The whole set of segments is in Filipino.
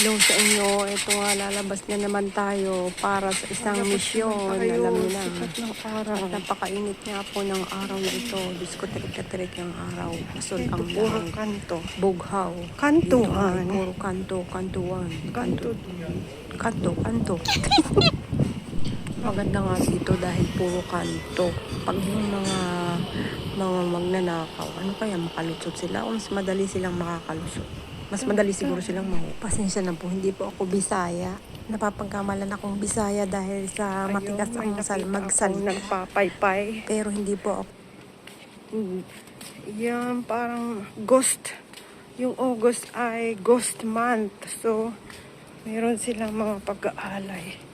Hello sa inyo. Ito nga, lalabas na naman tayo para sa isang misyon. Alam niyo na. Sikat ng araw. At napakainit nga po ng araw na ito. Diskoterik-terik ang araw. Pasol Ito ang puro kanto. Bughaw. Kantuhan. Dito Puro kanto, kantuan. Kanto. Kanto, kanto. Maganda nga dito dahil puro kanto. Pag yung mga mga magnanakaw, ano kaya makalusot sila o mas madali silang makakalusot? Mas madali siguro silang mahu. Pasensya na po, hindi po ako Bisaya. Napapagkamalan akong Bisaya dahil sa matigas ang sal nakita magsal. akong nagpapaypay. Pero hindi po ako. Mm. Yan, parang ghost. Yung August ay ghost month. So, meron silang mga pag-aalay.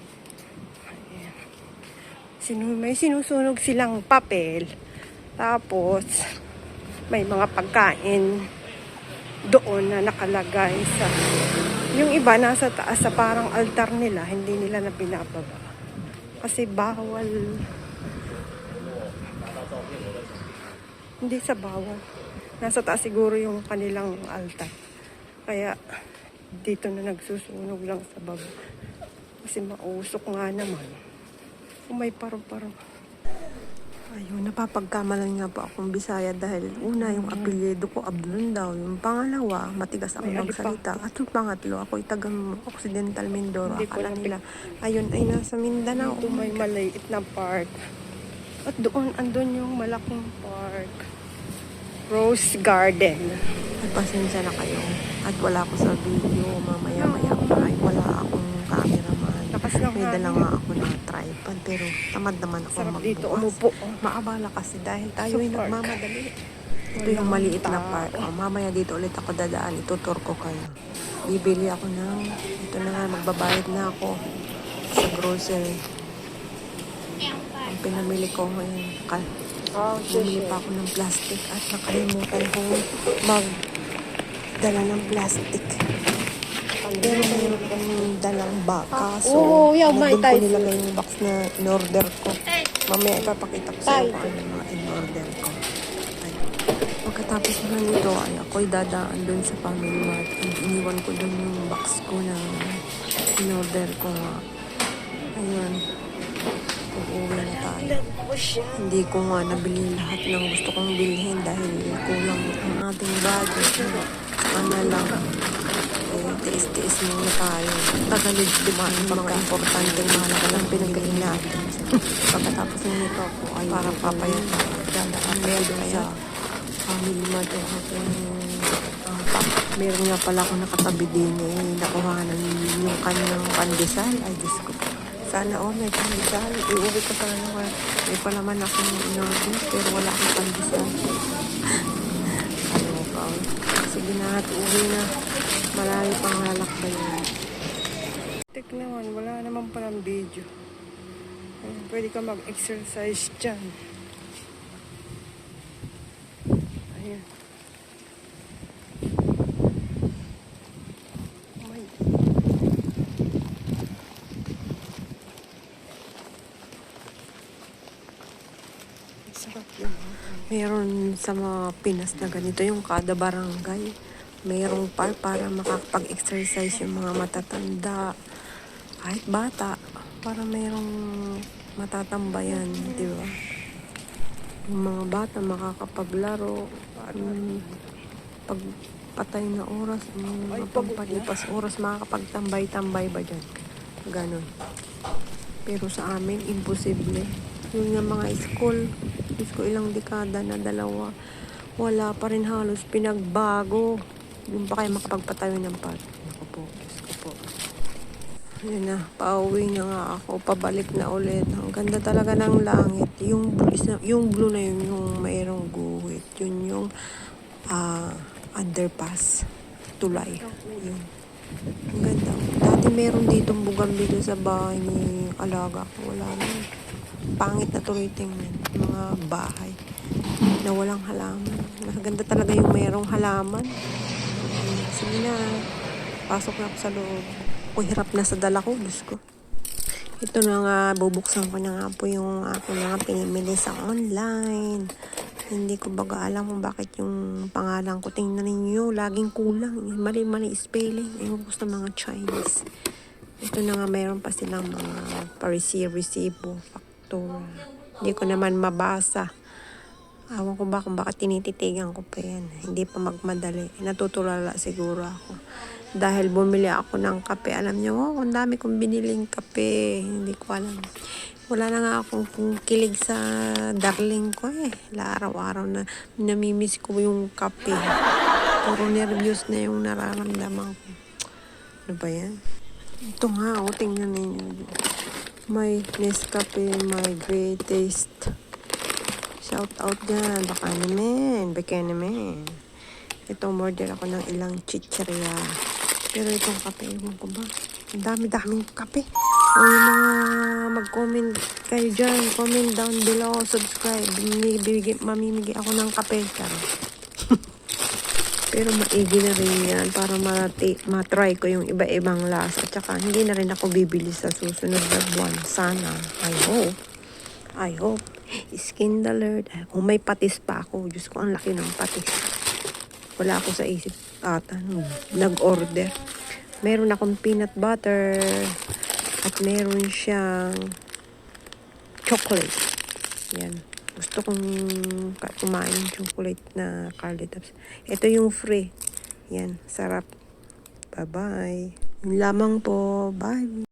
Sinu may sinusunog silang papel. Tapos, may mga pagkain doon na nakalagay sa... Yung iba nasa taas sa parang altar nila, hindi nila na pinababa. Kasi bawal Hindi sa bawal. Nasa taas siguro yung kanilang altar. Kaya dito na nagsusunog lang sa baba. Kasi mausok nga naman. Kung may paru-paro. Ayun, napapagkamalan nga po akong Bisaya dahil una yung apelyido ko Abdulon daw. Yung pangalawa, matigas ako May magsalita. At yung pangatlo, ako tagang Occidental Mindoro. Hindi ko Akala nila, ayun ay nasa Mindanao. Dito may maliit na park. At doon, andun yung malaking park. Rose Garden. Ay, pasensya na kayo. At wala ako sa video. Mamaya-maya pa. Ay, wala akong cameraman. Lakas ng May dala hangin. nga ako ng tripod. Pero tamad naman ako Sarap dito magbukas. umupo. Maabala kasi dahil tayo Sa ay nagmamadali. Ito yung maliit na park. Oh, mamaya dito ulit ako dadaan. Itutur ko kayo. Bibili ako ng... Ito na nga, magbabayad na ako sa grocery. Ang pinamili ko ngayon. Ka- Oh, Bumili pa ako ng plastic at nakalimutan kong mag dala ng plastic. Kong dalang baka. So, Oo, yaw, may doon ko tayo. nilagay yung box na in-order ko. Mamaya ipapakita ko sa iyo kung ano yung mga in-order ko. Ay. Pagkatapos na nito, ay ako'y dadaan doon sa Family Mart. At iniwan ko doon yung box ko na in-order ko nga. Ayun. Uuwi na tayo. Hindi ko nga nabili lahat ng gusto kong bilhin dahil kulang ang ating budget. Ano lang, tiis-tiis muna tayo. Tagalog, di ba? Ang mga importanteng mahalaga lang pinagaling natin. Pagkatapos ng nito ako ay para papayat na dadaan kaya sa family mart ang aking ah, pa- meron nga pala ako nakatabi din eh, nakuhanan yung kanyang pandesal. Ay, Diyos ko. Sana oh, may pandesal. Iuwi ko sana ko. May pa naman akong inorder, pero wala akong pandesal. Sige na, at uwi na. Malayo pang lalakbay na. Tek naman, wala naman palang video. Pwede ka mag-exercise dyan. Ayan. May... Sarap yun. Meron sa mga Pinas na ganito yung kada barangay. Merong park para makakapag-exercise yung mga matatanda. Kahit bata. Para merong matatambayan, di ba? Yung mga bata makakapaglaro. Um, pag patay na oras, um, oras, makakapagtambay-tambay ba dyan? Ganon. Pero sa amin, imposible. Yung nga mga school, Diyos ko ilang dekada na dalawa, wala pa rin halos pinagbago. Yung pa kayo makapagpatayo ng park. Ako po, Diyos ko po. Yun na, pauwi na nga ako, pabalik na ulit. Ang ganda talaga ng langit. Yung blue, is na- yung blue na yun, yung mayroong guhit. Yun yung ah, underpass, tulay. Yun. Ang ganda. Dati meron ditong bugambilyo sa bahay ni alaga. Wala na. Pangit na tuloy tingnan. Mga bahay na walang halaman. Maganda talaga yung mayroong halaman. Sige na. Pasok na ako sa loob. Ako hirap na sa dala ko. Diyos ko. Ito na nga, bubuksan ko na nga po yung ako na nga pinimili sa online. Hindi ko baga alam kung bakit yung pangalan ko. Tingnan ninyo, laging kulang. Mali-mali spelling. Ayun gusto mga Chinese. Ito na nga, mayroon pa silang mga pa-receive, factura. Hindi ko naman mabasa. Awan ko ba kung bakit tinititigan ko pa yan. Hindi pa magmadali. Natutulala siguro ako. Dahil bumili ako ng kape. Alam niyo, oh, ang dami kong biniling kape. Hindi ko alam. Wala na nga akong kilig sa darling ko eh. Araw-araw na namimiss ko yung kape. Puro nervyos na yung nararamdaman ko. Ano ba yan? Ito nga, oh, tingnan ninyo. My Nescafe, my greatest. Shout out dyan. Baka naman. Baka naman. Ito, order ako ng ilang chichirya. Pero itong kape, ewan ko ba? Ang dami-daming kape. O yung mga mag-comment kayo dyan. Comment down below. Subscribe. Mamimigay ako ng kape. Charot. Pero maigi na rin yan para mati, matry ko yung iba-ibang lasa. Tsaka hindi na rin ako bibili sa susunod na buwan. Sana. I hope. I hope. Skin alert. Kung may patis pa ako. Diyos ko, ang laki ng patis. Wala ako sa isip nung nag-order. Meron akong peanut butter. At meron siyang chocolate. Yan. Gusto kong kumain chocolate na Carly Tops. Ito yung free. Yan. Sarap. Bye-bye. Yun lamang po. Bye.